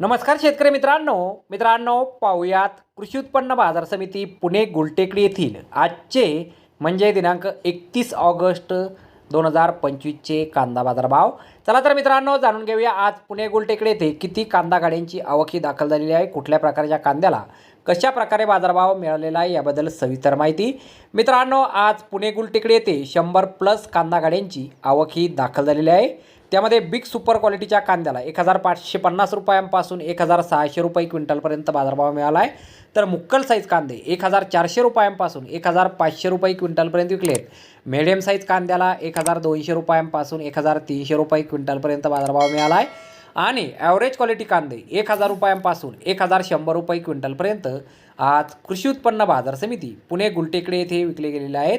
नमस्कार शेतकरी मित्रांनो. मित्रांनो पाहूयात कृषी उत्पन्न बाजार समिती पुणे गुलटेकडी येथील. आजचे म्हणजे दिनांक एकतीस ऑगस्ट दोन हजार पंचवीसचे कांदा बाजारभाव. चला तर मित्रांनो जाणून घेऊया आज पुणे गुलटेकडे येथे किती कांदा गाड्यांची आवकी दाखल झालेली आहे कुठल्या प्रकारच्या कांद्याला कशा प्रकारे बाजारभाव मिळालेला आहे याबद्दल सविस्तर माहिती. मित्रांनो आज पुणे गुलटेकडे येथे शंभर प्लस कांदा गाड्यांची आवक ही दाखल झालेली आहे. त्यामध्ये बिग सुपर क्वालिटीच्या कांद्याला एक हजार पाचशे पन्नास रुपयांपासून एक हजार सहाशे रुपये क्विंटलपर्यंत बाजारभाव मिळाला आहे तर मुक्कल साईज कांदे एक हजार चारशे रुपयांपासून एक हजार पाचशे रुपये क्विंटलपर्यंत विकलेत. मिडियम साईज कांद्याला एक हजार दोनशे रुपयांपासून एक हजार तीनशे रुपये क्विंटलपर्यंत बाजारभाव मिळाला आहे आणि ॲव्हरेज क्वालिटी कांदे एक हजार रुपयांपासून एक हजार शंभर रुपये क्विंटलपर्यंत आज कृषी उत्पन्न बाजार समिती पुणे गुलटेकडे येथे विकले गेलेले आहेत.